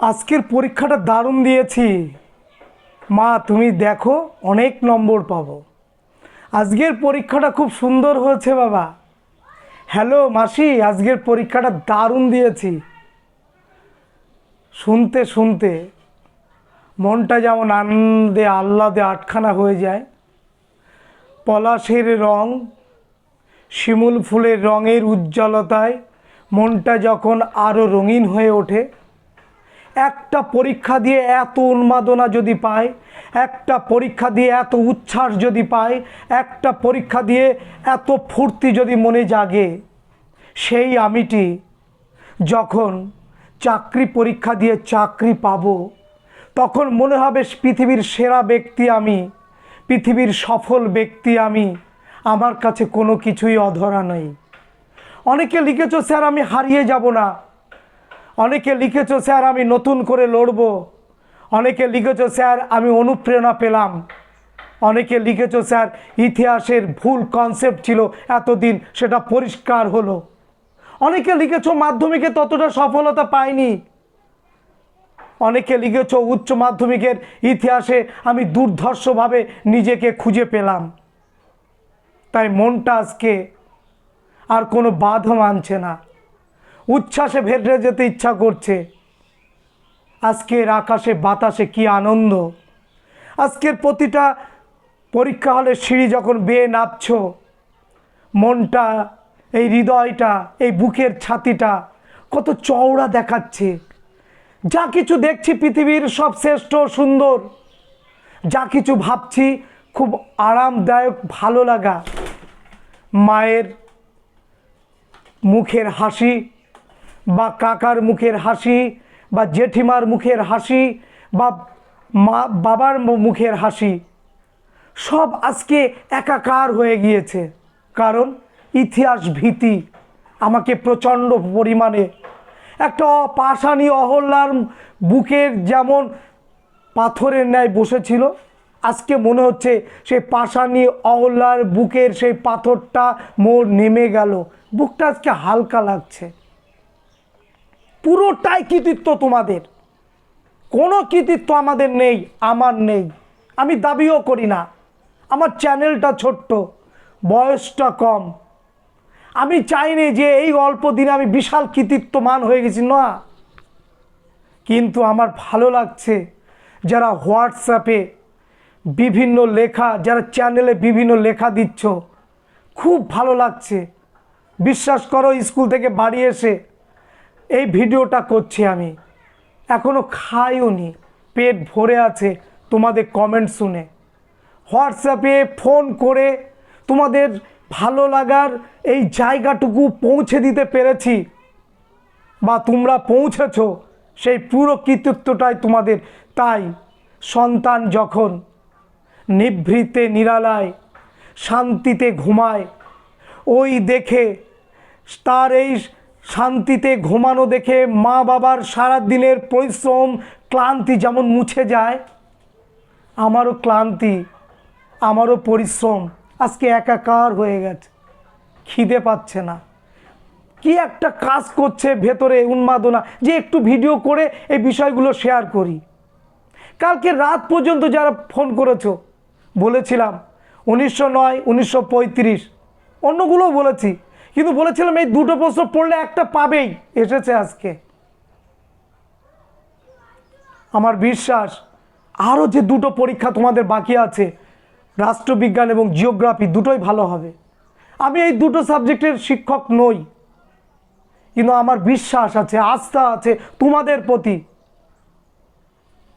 আজকের পরীক্ষাটা দারুণ দিয়েছি। মা, তুমি দেখো, অনেক নম্বর পাবো। আজকের পরীক্ষাটা খুব সুন্দর হয়েছে বাবা। হ্যালো মাসি, আজকের পরীক্ষাটা দারুণ দিয়েছি। শুনতে শুনতে, মনটা যেমন আনন্দে আহ্লাদে আটখানা হয়ে যায়। পলাশের রং, শিমুল ফুলের রঙের উজ্জ্বলতায় মনটা যখন আরও রঙিন হয়ে ওঠে একটা পরীক্ষা দিয়ে এত উন্মাদনা যদি পায়, একটা পরীক্ষা দিয়ে এত উচ্ছ্বাস যদি পায়, একটা পরীক্ষা দিয়ে এত ফুর্তি যদি মনে জাগে, সেই আমিটি যখন চাকরি পরীক্ষা দিয়ে চাকরি পাব, তখন মনে হবে পৃথিবীর সেরা ব্যক্তি আমি, পৃথিবীর সফল ব্যক্তি আমি, আমার কাছে কোনো কিছুই অধরা নেই। অনেকে লিখেছ, স্যার, আমি হারিয়ে যাব না। অনেকে লিখেছ, স্যার, আমি নতুন করে লড়ব। অনেকে লিখেছ, স্যার, আমি অনুপ্রেরণা পেলাম। অনেকে লিখেছ, স্যার, ইতিহাসের ভুল কনসেপ্ট ছিল, এতদিন সেটা পরিষ্কার হলো। অনেকে লিখেছ, মাধ্যমিকে ততটা সফলতা পায়নি অনেকে লিখেছ, উচ্চ মাধ্যমিকের ইতিহাসে আমি দুর্ধর্ষভাবে নিজেকে খুঁজে পেলাম। তাই মনটা আজকে আর কোনো বাধা মানছে না। উচ্ছ্বাসে ভেটে যেতে ইচ্ছা করছে। আজকের আকাশে, বাতাসে কি আনন্দ? আজকের প্রতিটা পরীক্ষা হলে সিঁড়ি যখন বেয়ে নামছ মনটা, এই হৃদয়টা, এই বুকের ছাতিটা কত চওড়া দেখাচ্ছে। যা কিছু দেখছি পৃথিবীর সব শ্রেষ্ঠ সুন্দর, যা কিছু ভাবছি খুব আরামদায়ক, ভালো লাগা। মায়ের মুখের হাসি বা কাকার মুখের হাসি বা জেঠিমার মুখের হাসি বা মা, বাবার মুখের হাসি, সব আজকে একাকার হয়ে গিয়েছে। কারণ ইতিহাস ভীতি আমাকে প্রচণ্ড পরিমাণে, একটা পাষাণী অহল্যার বুকের যেমন পাথরের ন্যায় বসেছিল, আজকে মনে হচ্ছে সেই পাষাণী অহল্যার বুকের সেই পাথরটা মোর নেমে গেল। বুকটা আজকে হালকা লাগছে। পুরোটাই কৃতিত্ব তোমাদের। কোনো কৃতিত্ব আমাদের নেই, আমার নেই। আমি দাবিও করি না। আমার চ্যানেলটা ছোট্ট, বয়সটা কম। আমি চাইনি যে এই অল্প দিনে আমি বিশাল কৃতিত্বমান হয়ে গেছি, না। কিন্তু আমার ভালো লাগছে যারা হোয়াটসঅ্যাপে বিভিন্ন লেখা, যারা চ্যানেলে বিভিন্ন লেখা দিচ্ছ, খুব ভালো লাগছে। বিশ্বাস করো, স্কুল থেকে বাড়ি এসে এই ভিডিওটা করছি আমি। এখনও খাইও নি পেট ভরে আছে তোমাদের কমেন্ট শুনে। হোয়াটসঅ্যাপে ফোন করে তোমাদের ভালো লাগার এই জায়গাটুকু পৌঁছে দিতে পেরেছি বা তোমরা পৌঁছেছ, সেই পুরো কৃতিত্বটাই তোমাদের। তাই সন্তান যখন নিভৃতে নিরালায়, শান্তিতে ঘুমায়, ওই দেখে তার এই শান্তিতে ঘুমানো দেখে মা বাবার সারা দিনের পরিশ্রম, ক্লান্তি যেমন মুছে যায়, আমারও ক্লান্তি, আমারও পরিশ্রম আজকে একাকার হয়ে গেছে। খিদে পাচ্ছে না। কি একটা কাজ করছে ভেতরে উন্মাদনা। যে একটু ভিডিও করে এই বিষয়গুলো শেয়ার করি। কালকে রাত পর্যন্ত যারা ফোন করেছ, বলেছিলাম, উনিশশো নয়, উনিশশো পঁয়ত্রিশ, অন্যগুলোও বলেছি। কিন্তু বলেছিলাম এই দুটো প্রশ্ন পড়লে একটা পাবেই, এসেছে আজকে। আমার বিশ্বাস, আরও যে দুটো পরীক্ষা তোমাদের বাকি আছে, রাষ্ট্রবিজ্ঞান এবং জিওগ্রাফি, দুটোই ভালো হবে। আমি এই দুটো সাবজেক্টের শিক্ষক নই, কিন্তু আমার বিশ্বাস আছে, আস্থা আছে তোমাদের প্রতি।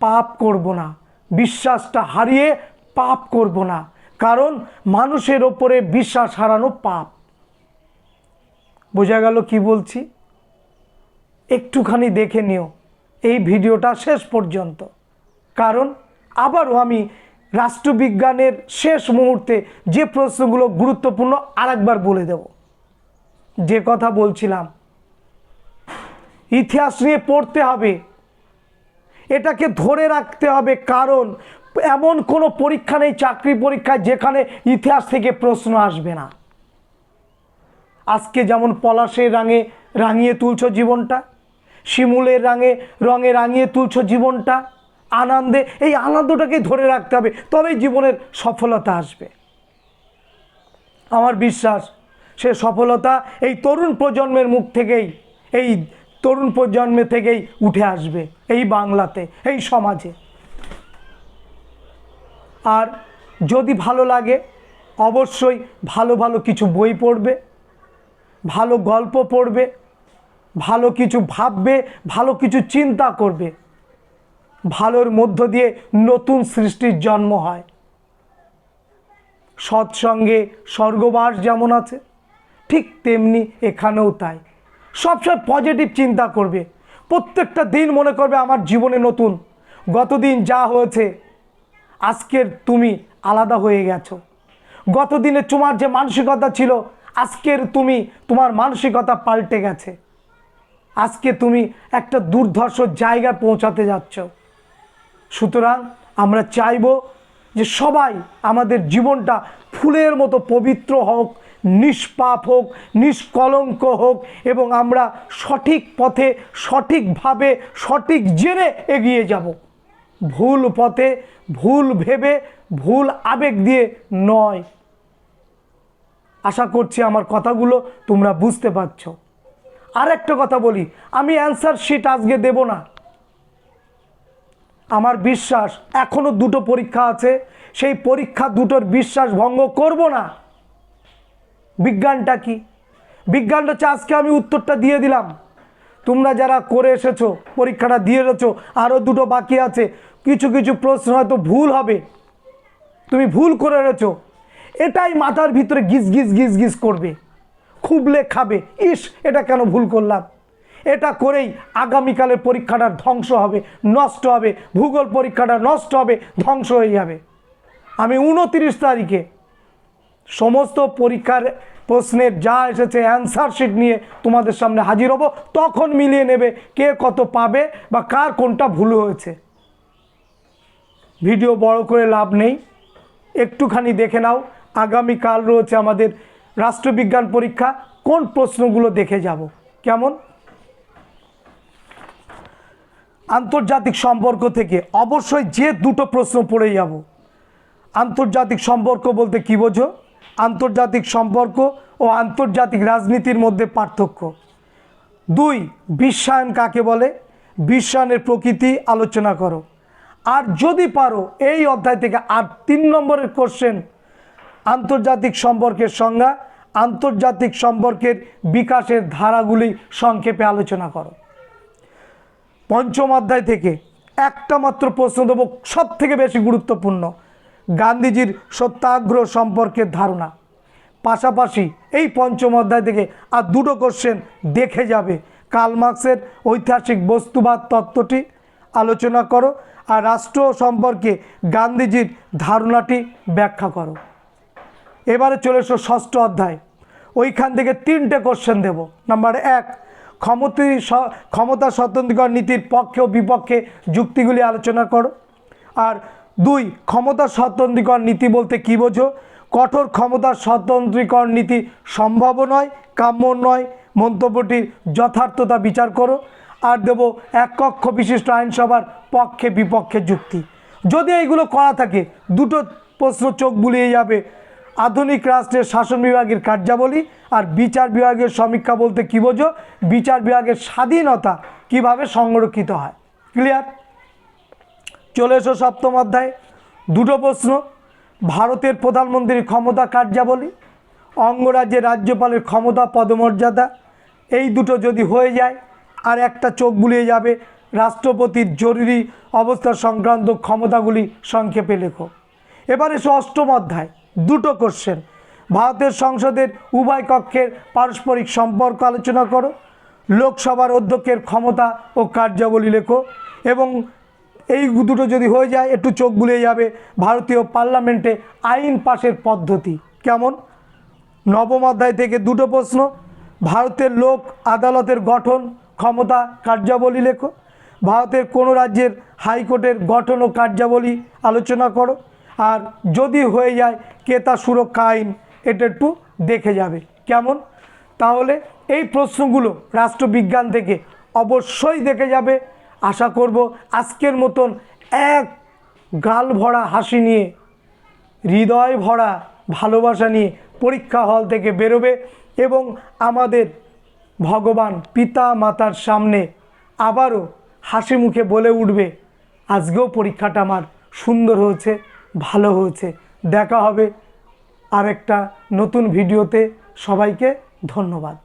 পাপ করব না, বিশ্বাসটা হারিয়ে পাপ করব না, কারণ মানুষের ওপরে বিশ্বাস হারানো পাপ। বোঝা গেল কি বলছি? একটুখানি দেখে নিও, এই ভিডিওটা শেষ পর্যন্ত। কারণ আবারও আমি রাষ্ট্রবিজ্ঞানের শেষ মুহূর্তে যে প্রশ্নগুলো গুরুত্বপূর্ণ আরেকবার বলে দেব। যে কথা বলছিলাম, ইতিহাস নিয়ে পড়তে হবে। এটাকে ধরে রাখতে হবে কারণ এমন কোনো পরীক্ষা নেই, চাকরি পরীক্ষায় যেখানে ইতিহাস থেকে প্রশ্ন আসবে না। আজকে যেমন পলাশের রাঙে রাঙিয়ে তুলছো জীবনটা, শিমুলের রাঙে রঙে রাঙিয়ে তুলছো জীবনটা, আনন্দে এই আনন্দটাকে ধরে রাখতে হবে, তবেই জীবনের সফলতা আসবে। আমার বিশ্বাস, সে সফলতা এই তরুণ প্রজন্মের মুখ থেকেই, এই তরুণ প্রজন্মে থেকেই উঠে আসবে, এই বাংলাতে, এই সমাজে। আর যদি ভালো লাগে, অবশ্যই ভালো ভালো কিছু বই পড়বে। ভালো গল্প পড়বে, ভালো কিছু ভাববে, ভালো কিছু চিন্তা করবে। ভালোর মধ্য দিয়ে নতুন সৃষ্টির জন্ম হয়। সৎসঙ্গে স্বর্গবাস যেমন আছে, ঠিক তেমনি এখানেও তাই। সবসময় পজিটিভ চিন্তা করবে। প্রত্যেকটা দিন মনে করবে আমার জীবনে নতুন। গতদিন যা হয়েছে, আজকের তুমি আলাদা হয়ে গেছো। গতদিনে তোমার যে মানসিকতা ছিল আজকের তুমি তোমার মানসিকতা পাল্টে গেছে। আজকে তুমি একটা দুর্ধর্ষ জায়গায় পৌঁছাতে যাচ্ছ। সুতরাং আমরা চাইব যে সবাই আমাদের জীবনটা ফুলের মতো পবিত্র হোক, নিষ্পাপ হোক, নিষ্কলঙ্ক হোক এবং আমরা সঠিক পথে, সঠিকভাবে, সঠিক জেনে এগিয়ে যাব। ভুল পথে, ভুল ভেবে, ভুল আবেগ দিয়ে নয়। আশা করছি আমার কথাগুলো তোমরা বুঝতে পারছ। আর একটা কথা বলি, আমি অ্যান্সার শিট আজকে দেব না। আমার বিশ্বাস এখনও দুটো পরীক্ষা আছে, সেই পরীক্ষা দুটোর বিশ্বাস ভঙ্গ করব না। বিজ্ঞানটা কি? বিজ্ঞানটা হচ্ছে, আজকে আমি উত্তরটা দিয়ে দিলাম। তোমরা যারা করে এসেছ, পরীক্ষাটা দিয়ে এসেছ আরও দুটো বাকি আছে। কিছু কিছু প্রশ্ন হয়তো ভুল হবে। তুমি ভুল করে এনেছো। এটাই মাথার ভিতরে গিজ গিজ গিজ গিজ করবে। খুবলে খাবে। ইস, এটা কেন ভুল করলাম? এটা করেই আগামীকালের পরীক্ষাটা ধ্বংস হবে, নষ্ট হবে, ভূগোল পরীক্ষাটা নষ্ট হবে, ধ্বংস হয়ে যাবে। আমি উনতিরিশ তারিখে সমস্ত পরীক্ষার প্রশ্নের যা এসেছে অ্যান্সার শিট নিয়ে তোমাদের সামনে হাজির হব। তখন মিলিয়ে নেবে কে কত পাবে বা কার কোনটা ভুল হয়েছে। ভিডিও বড় করে লাভ নেই। একটুখানি দেখে নাও। আগামীকাল রয়েছে আমাদের রাষ্ট্রবিজ্ঞান পরীক্ষা। কোন প্রশ্নগুলো দেখে যাব? কেমন? আন্তর্জাতিক সম্পর্ক থেকে অবশ্যই যে দুটো প্রশ্ন পড়ে যাব। আন্তর্জাতিক সম্পর্ক বলতে কী বোঝো? আন্তর্জাতিক সম্পর্ক ও আন্তর্জাতিক রাজনীতির মধ্যে পার্থক্য। দুই, বিশ্বায়ন কাকে বলে? বিশ্বায়নের প্রকৃতি আলোচনা করো। আর যদি পারো, এই অধ্যায় থেকে আর তিন নম্বরের কোশ্চেন আন্তর্জাতিক সম্পর্কের সংজ্ঞা, আন্তর্জাতিক সম্পর্কের বিকাশের ধারাগুলি সংক্ষেপে আলোচনা করো। পঞ্চম অধ্যায় থেকে একটা মাত্র প্রশ্ন দেবো সব থেকে বেশি গুরুত্বপূর্ণ। গান্ধীজির সত্যাগ্রহ সম্পর্কের ধারণা। পাশাপাশি এই পঞ্চম অধ্যায় থেকে আর দুটো কোশ্চেন দেখে যাবে। কার্ল মার্কসের ঐতিহাসিক বস্তুবাদ তত্ত্বটি আলোচনা করো আর রাষ্ট্র সম্পর্কে গান্ধীজির ধারণাটি ব্যাখ্যা করো। এবারে চলে এসো ষষ্ঠ অধ্যায়। ওইখান থেকে তিনটে কোশ্চেন দেব। নাম্বার এক, ক্ষমতি ক্ষমতা স্বতন্ত্রীকরণ নীতির পক্ষে ও বিপক্ষে যুক্তিগুলি আলোচনা করো। আর দুই, ক্ষমতা স্বতন্ত্রীকরণ নীতি বলতে কী বোঝো? কঠোর ক্ষমতা স্বতন্ত্রীকরণ নীতি সম্ভব নয়, কাম্য নয়, মন্তব্যটির যথার্থতা বিচার করো। আর দেব এক কক্ষ বিশিষ্ট আইনসভার পক্ষে বিপক্ষে যুক্তি। যদি এইগুলো করা থাকে, দুটো প্রশ্ন চোখ বুলিয়ে যাবে। আধুনিক রাষ্ট্রের শাসন বিভাগের কার্যাবলী আর বিচার বিভাগের সমীক্ষা বলতে কী বোঝো? বিচার বিভাগের স্বাধীনতা কীভাবে সংরক্ষিত হয়? ক্লিয়ার চলে এসো সপ্তম অধ্যায়। দুটো প্রশ্ন। ভারতের প্রধানমন্ত্রীর ক্ষমতা কার্যাবলী, অঙ্গরাজ্যের রাজ্যপালের ক্ষমতা পদমর্যাদা, এই দুটো যদি হয়ে যায়, আর একটা চোখ বুলিয়ে যাবে, রাষ্ট্রপতির জরুরি অবস্থা সংক্রান্ত ক্ষমতাগুলি সংক্ষেপে লেখো। এবার এসো অষ্টম অধ্যায়। দুটো কোশ্চেন। ভারতের সংসদের উভয় কক্ষের পারস্পরিক সম্পর্ক আলোচনা করো, লোকসভার অধ্যক্ষের ক্ষমতা ও কার্যাবলী লেখো এবং এই দুটো যদি হয়ে যায়, একটু চোখ বুলিয়ে যাবে ভারতীয় পার্লামেন্টে আইন পাশের পদ্ধতি। কেমন? নবম অধ্যায় থেকে দুটো প্রশ্ন। ভারতের লোক আদালতের গঠন, ক্ষমতা, কার্যাবলী লেখো। ভারতের কোনো রাজ্যের হাইকোর্টের গঠন ও কার্যাবলী আলোচনা করো। আর যদি হয়ে যায় ক্রেতা সুরক্ষা আইন? এটা একটু দেখে যাবে। কেমন? তাহলে এই প্রশ্নগুলো রাষ্ট্রবিজ্ঞান থেকে অবশ্যই দেখে যাবে। আশা করব আজকের মতন এক গাল ভরা হাসি নিয়ে, হৃদয় ভরা ভালোবাসা নিয়ে পরীক্ষা হল থেকে বেরোবে এবং আমাদের ভগবান পিতা মাতার সামনে আবারও হাসি মুখে বলে উঠবে, আজকেও পরীক্ষাটা আমার সুন্দর হয়েছে। ভালো হয়েছে। দেখা হবে আরেকটা নতুন ভিডিওতে। সবাইকে ধন্যবাদ।